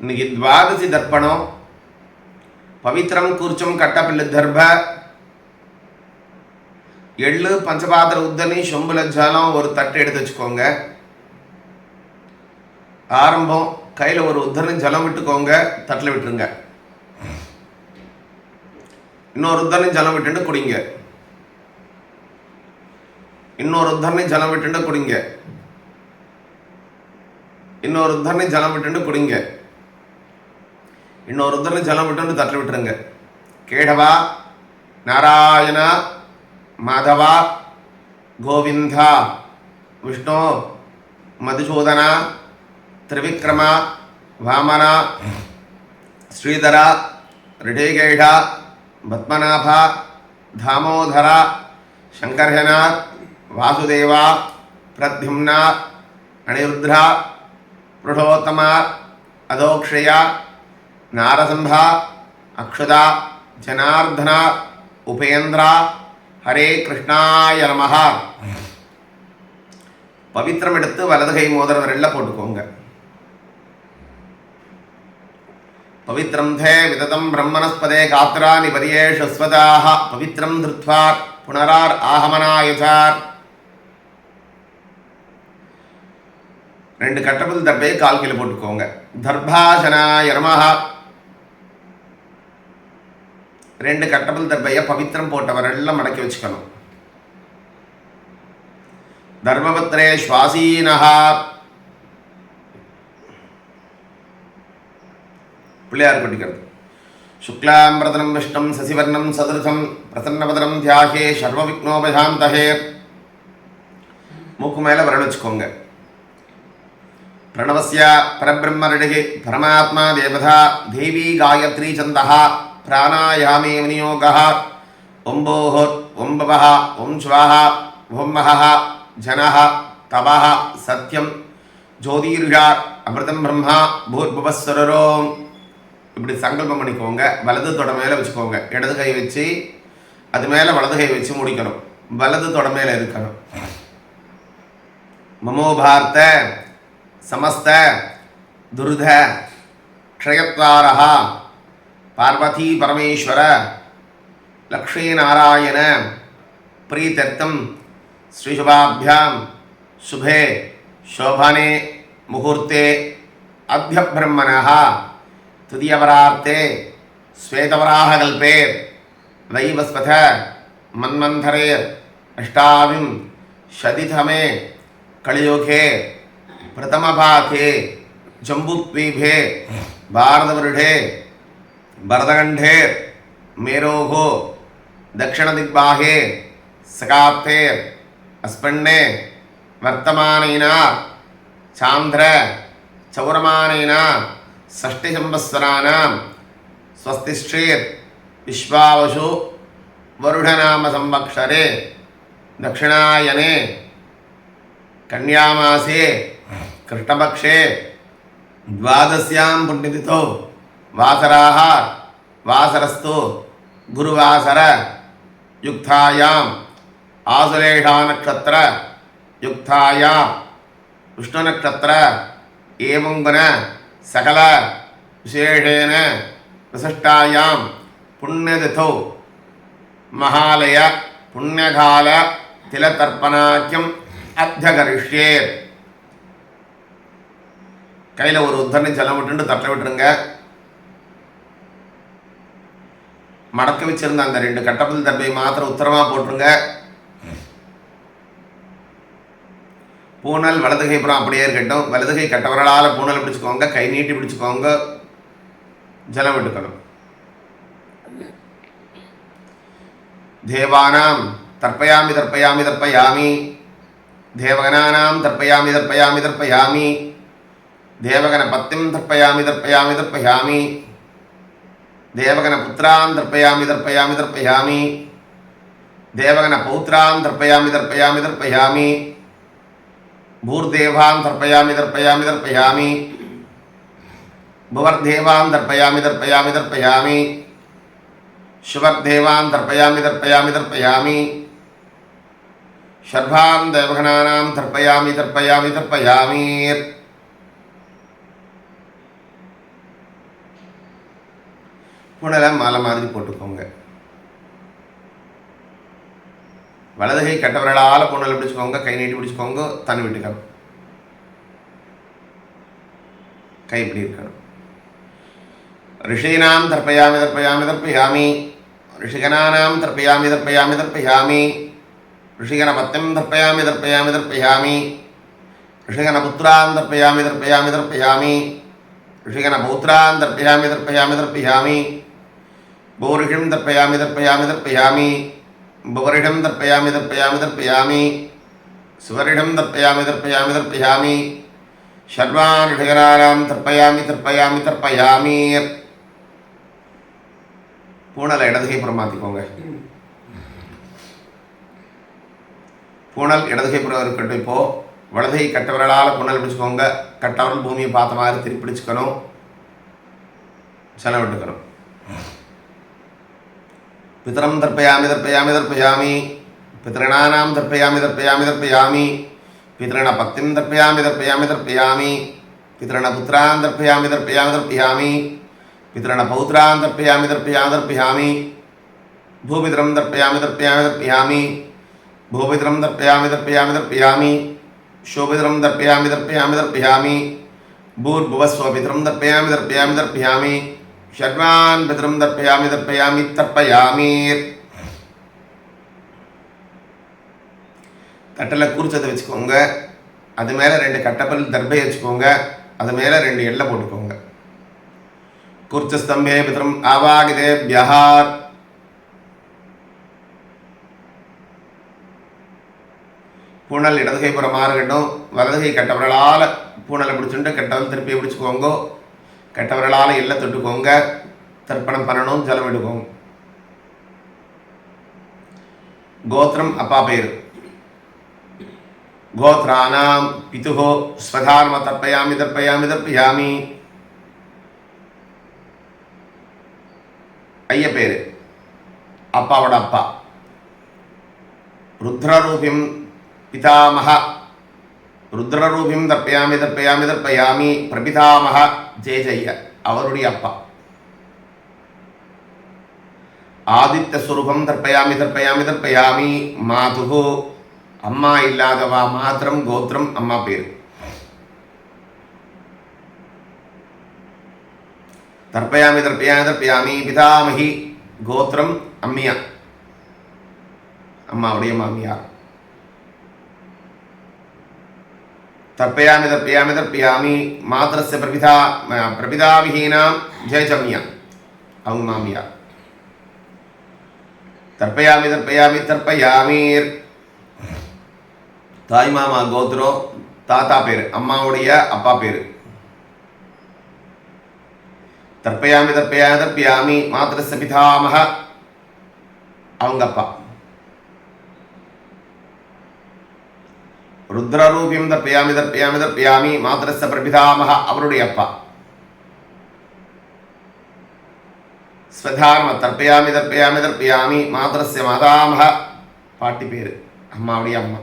இன்னைக்கு துவாதசி தர்ப்பணம். பவித்திரம் கூர்ச்சம் கட்டப்பில்லு தர்ப. எள்ளு பஞ்சபாத்திர உத்தனி சொம்புல ஜலம் ஒரு தட்டு எடுத்து வச்சுக்கோங்க. ஆரம்பம் கையில் ஒரு உத்தரணி ஜலம் விட்டுக்கோங்க தட்டில் விட்டுருங்க. இன்னொரு உத்தரணி ஜலம் விட்டுட்டு குடிங்க. இன்னொரு உத்தரணி ஜலம் விட்டுட்டு குடிங்க. இன்னொரு உத்தரணி ஜலம் விட்டுட்டு குடிங்க. இன்னொருத்தரும் ஜலம் விட்டு தட்டி விட்டுருங்க கேடவா நாராயண மாதவா கோவிந்தா விஷ்ணு மதுசூதனா త్రివిక్రమ వామన శ్రీధర రిడేగైఢ పద్మనాభ దామోదర శంకర్హన వాసుదేవ ప్రద్యుమ్న అనిరుద్ర పురుషోత్తమ అదోక్షయ நாரசிம்ஹா அக்ஷதா ஜனார்தனா உபேந்திரா ஹரே கிருஷ்ணாய நமஹா பவித்திரம் எடுத்து வலது கை மோதிரம் விரலில் போட்டுக்கோங்க. பவித்திரம் தே விததம் பிரம்மணஸ்பதே காத்ரா நிபரியேஷு ஸ்வதாக பவித்திரம் திருத்வார் புனரார் ஆகமனாயுதார். ரெண்டு கட்டப்பது தப்பே கால் போட்டுக்கோங்க. தர்பாசனா யமஹா ரெண்டு கட்டபல் தர்பைய பவித்திரம் போட்டவரெல்லாம் மடக்கி வச்சுக்கணும். தர்மபத்ரே சுவாசீனஹ. பிள்ளையார் கொட்டிக்கிறது. சுக்லாம்பிரதனம் விஷ்ணம் சசிவர்ணம் சதுரதம் பிரசன்னபதனம் தியாகே சர்வ விக்னோபசாந்தகே மூக்கு மேலே விரல் வச்சுக்கோங்க. பிரணவசிய பரபிரம்மரிடகே பரமாத்மா தேவதா தேவி காயத்ரி சந்தகா பிராணாயாமே விநியோகா ஒம்போஹோர் ஒம்பவः ஓம் ஸ்வாஹா ஓம் மகः ஜனः தபः சத்யம் ஜோதிர்ஷா அமிர்தம் பிரம்மா பூர்பவஸ்வரரோம் இப்படி சங்கல்பம் பண்ணிக்கோங்க. வலது தொட மேலே வச்சுக்கோங்க. இடது கை வச்சு அது மேலே வலது கை வச்சு முடிக்கணும். வலது தொட மேலே இருக்கணும். மமோபார்த்த சமஸ்த துருத க்ஷயத்வாரः ಪಾರ್ವತಿ ಪರಮೇಶ್ವರ ಲಕ್ಷ್ಮೀನಾರಾಯಣ ಪ್ರೀತ್ಯರ್ಥಂ ಶ್ರೀಶುಭಾಭ್ಯಾಂ ಶುಭೆ ಶೋಭನೆ ಮುಹೂರ್ತೆ ಅಭ್ಯಬ್ರಹ್ಮಣಃ ತುದೀಯವರಾರ್ತೆ श्वेतवराहकल्पेर् वैवस्वथ मन्मन्थरेर् अष्टाविं शतिथमे कलियुगे प्रथमभागे जम्बुद्वीपे भारतवृढे भारतवर्षे भरतखण्डे मेरोः दक्षिणदिग्बाहे सकाप्ते अस्पन्ने वर्तमानेन चान्द्र चौरमानेन षष्टिसंवत्सराणां स्वस्तिश्चेत् विश्वावसु वरुढनामसंवत्सरे दक्षिणायने कन्यामासे कृष्णपक्षे द्वादश्यां पुण्यतिथौ வாசராக வாசரஸ்து குருவாசர யுக்தாயாம் ஆசுலேஷா நட்சத்திர யுக்தாயாம் விஷ்ணு நட்சத்திர ஏமுங்கன சகல விசேஷேன விசிஷ்டாயாம் புண்ணியதிதௌ மகாலய புண்ணியகால திலதர்ப்பணாக்கியம் அத்தியகரிஷ்யேர் கையில் ஒரு உத்தரணி செல்ல விட்டுண்டு தட்டை விட்டுருங்க மடக்க வச்சிருந்த அந்த ரெண்டு கட்டப்பல் தப்பை மாத்திரம் உத்தரமாக போட்டுருங்க. பூனல் வலதுகை புறம் அப்படியே இருக்கட்டும். வலதுகை கட்டவரலால் பூனல் பிடிச்சுக்கோங்க. கை நீட்டி பிடிச்சுக்கோங்க. ஜலம் எடுக்கணும். தேவானாம் தர்ப்பயாமி தர்ப்பயாமி தர்ப்பயாமி. தேவகனானாம் தர்ப்பயாமி தர்ப்பயாமி தர்ப்பயாமி. தேவகன பத்திம் தர்ப்பயாமி தர்ப்பயாமி தர்ப்பயாமி. ദേവഗണ പുത്രാം തർപ്പയാമി തർപ്പയാമി തർപ്പയാമി ദേവഗണ പൗത്രാം തർപ്പയാമി തർപ്പയാമി തർപ്പയാമി ഭൂർദേവാം തർപ്പയാമി തർപ്പയാമി തർപ്പയാമി भुवर्देवां दर्पयामि दर्पयामि दर्पयामि शिवर्देवां दर्पयामि दर्पयामि दर्पयामि शर्भां देवघनानां दर्पयामि दर्पयामि दर्पयामि புனலாக மாலை மாதிரி போட்டுக்கோங்க. வலதுகை கட்டவர்களால் புனல் பிடிச்சிக்கோங்க கை நீட்டி பிடிச்சிக்கோங்க தண்ணி விட்டுக்கணும் கை இப்படி இருக்கணும். ரிஷீனாம் தர்ப்பயாமி தர்ப்பயாமி தர்ப்பயாமி. ரிஷிகனானாம் தர்ப்பயாமி தர்ப்பயாமி தர்ப்பயாமி. ரிஷிகனபத்திம் தர்ப்பயாமி தர்ப்பயாமி தர்ப்பயாமி. ரிஷிகனபுத்திராம் தர்ப்பயாமி தர்ப்பயாமி தர்ப்பயாமி. ரிஷிகனபௌத்திராம் தர்ப்பயாமி தர்ப்பயாமி தர்ப்பயாமி. பௌரிஷம் தர்ப்பயாமி தர்ப்பயாமி தர்ப்பயாமி பௌரிஷம் தற்பயாமி தற்பயாமி தர்ப்பயாமி சுவரிடம் தர்ப்பயாமி தர்ப்பயாமி தர்ப்பயாமி ஷர்வான் ரிஷகரானாம் தர்ப்பயாமி தர்ப்பயாமி தர்ப்பயாமி பூனலை இடதுகை புறமாற்றிக்கோங்க பூணல் இடதுகை புறம் இருக்கட்டும் இப்போது வலதுகை கட்ட விரலால் புனல் பிடிச்சிக்கோங்க. கட்டவரல் பூமியை பார்த்த மாதிரி திருப்பி பிடிச்சிக்கணும். செலவிட்டுக்கணும். पितरं पितृण तर्पयामि तर्पयामि। पितॄणानां पितृण तर्पयामि तर्पयामि। पितॄणपत्तिं तर्पयामि पितृण तर्पयामि। पितॄणपुत्रान् तर्पया तर्पयामि पितृण पितॄणपौत्रान् तर्पयामि तर्पयामि तर्पयामि। भूपितरं तर्पयामि तर्पयामि तर्पयामि। भूपितरं तर्पयामि तर्पयामि तर्पयामि। शोभितरं तर्पयामि तर्पयामि तर्पयामि। भूर्भुवस्वपितरं तर्पयामि तर्पयामि तर्पयामि। ஷர்வான் பிதரும் தப்பையாமி தர்ப்பயாமி தர்ப்பயாமீர் தட்டில் கூறிச்சதை வச்சுக்கோங்க. அது மேலே ரெண்டு கட்டப்பல் தர்பையை வச்சுக்கோங்க. அது மேலே ரெண்டு எல்லை போட்டுக்கோங்க. கூர்ச்சஸ்தம்பே பிதரும் ஆவாகிதே பியஹார் பூனல் இடதுகை புறமாக இருக்கட்டும் வலதுகை கட்டவர்களால் பூனலை பிடிச்சுட்டு கட்டவல் திருப்பி பிடிச்சிக்கோங்கோ கெட்டவர்களால் எல்லாம் தொட்டுக்கோங்க தர்ப்பணம் பண்ணணும் ஜலம் எடுக்கோங்க கோத்திரம் அப்பா பேர். கோத்ராணாம் பிதுகோ ஸ்வதார்ம தர்ப்பயாமி தர்ப்பயாமி தர்ப்பயாமி. ஐய பேர். அப்பாவோட அப்பா. ருத்ரரூபிம் பிதாமக ருத்ரரூபிம் தர்ப்பயாமி தர்ப்பயாமி தர்ப்பயாமி. பிரபிதாமக ஜெய அவருடைய அப்பா. ஆதித்த சுரூபம் தர்ப்பயாமி தர்ப்பயாமி தர்ப்பயாமி மாதுகு. அம்மா இல்லாதவா மாத்திரம் கோத்திரம் அம்மா பேர். தர்ப்பயாமி தர்ப்பயாமி தர்ப்பயாமி பிதாமகி கோத்திரம் அம்மியா. அம்மாவுடைய மாமியார். தர்ப்பயாமி தர்ப்பயாமி தர்ப்பயாமி மாத்திரஸ்ய பிரபிதா பிரபிதாவிஹீனாம் ஜெயச்சம்யா அவங்க மாமியார் தர்ப்பயாமி தர்ப்பயாமி தர்ப்பயாமீர் தாய் மாமா கோத்திரம் தாத்தா பேர் அம்மாவுடைய அப்பா பேர் தர்ப்பயாமி தர்ப்பயாமி தர்ப்பயாமி மாத்திரஸ்ய பிதாமக அவங்க அப்பா ருத்ரரூபியம் தப்பியாமி தப்பியாமி தப்பியாமி மாத்திரஸ்ய பிரபிதாமக அவருடைய அப்பா. ஸ்வதார்ம தர்ப்பயாமி தர்ப்பயாமி தர்ப்பயாமி மாதரஸ்ய மாதாமக பாட்டி பேர் அம்மாவுடைய அம்மா.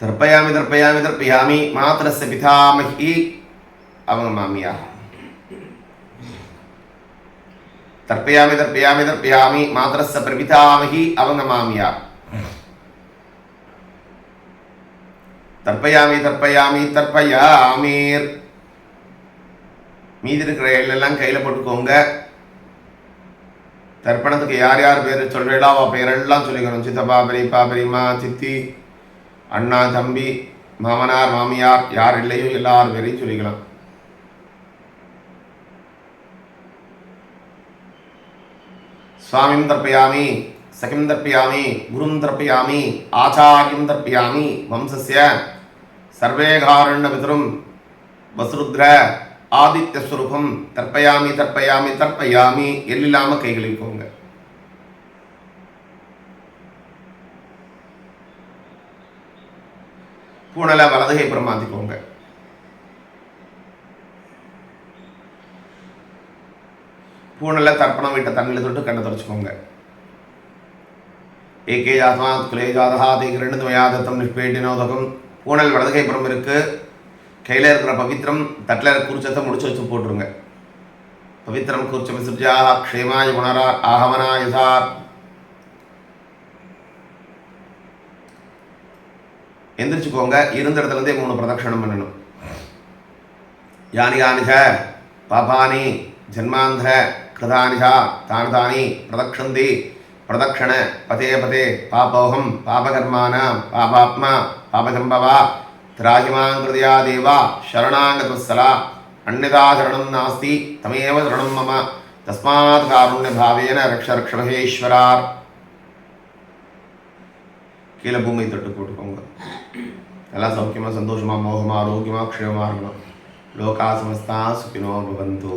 தர்ப்பயாமி தர்ப்பயாமி தர்ப்பயாமி மாதரஸ்ய பிதாமகி அவங்க மாமியாக தர்ப்பயாமி தர்ப்பயாமி தர்ப்பயாமி மாதரச பிரபிதாமகி அவங்க மாமியா. தர்ப்பயாமி தர்ப்பயாமி தர்ப்பயாமீர் மீதி இருக்கிற எல்லாம் கையில் போட்டுக்கோங்க. தர்ப்பணத்துக்கு யார் யார் பேர் சொல்கிறீங்களோ அவள் பேரெல்லாம் சொல்லிக்கணும் சித்தப்பா பெரியப்பா பெரியம்மா சித்தி அண்ணா தம்பி மாமனார் மாமியார் யார் இல்லையோ எல்லார் பேரையும் சொல்லிக்கலாம். சுவாமிம் தர்ப்பயாமி சகிம் தர்ப்பயாமி குரும் தர்ப்பயாமி ஆச்சாரியம் தர்ப்பயாமி வம்சஸ்ய சர்வேகாரண்யமிதரும் வசுருத்ர ஆதித்யஸ்வரூபம். தர்ப்பயாமி தர்ப்பயாமி தர்ப்பயாமி எல்லில்லாம கைகளில் போங்க. பூனலை வலதுகை புறம் பூனலை தர்ப்பணம் விட்ட தண்ணியில் தொட்டு கண்ணை தொடச்சிக்கோங்க. ஏகே ஜாத்மாத் குலே ஜாதகா தேகிரண்டு துவயாதத்தம் நிஷ்பேட்டினோதகம் பூனல் வலதுகை புறம் இருக்கு. கையில் இருக்கிற பவித்திரம் தட்டில் குறிச்சத்தை முடிச்சு வச்சு போட்டுருங்க. பவித்திரம் குறிச்ச விசிர்ஜாக க்ஷேமாய குணரா ஆகமனா யதா எந்திரிச்சுக்கோங்க. இருந்த இடத்துலேருந்தே மூணு பிரதட்சணம் பண்ணணும். யானி யானிக பாபானி ஜன்மாந்தர கிருதானிகா தானி தானி பிரதக்ஷந்தி பிரதக்ஷண பதே பதே பாபோகம் பாபகர்மானாம் பாபாத்மா பாபஜம்பவா திராகிமான் கிருதியா தேவா சரணாங்கதுஸ்தலா அந்நிதா சரணம் நாஸ்தி தமேவ சரணம் மம தஸ்மாத் காருண்ய பாவேன ரக்ஷ ரக்ஷ மகேஸ்வரார் கீழே பூமி தொட்டு போட்டுக்கோங்க எல்லாம் சௌக்கியமாக சந்தோஷமாக மோகமாக ஆரோக்கியமாக க்ஷேமமாக இருக்கணும் லோகா சமஸ்தா சுகினோ பவந்து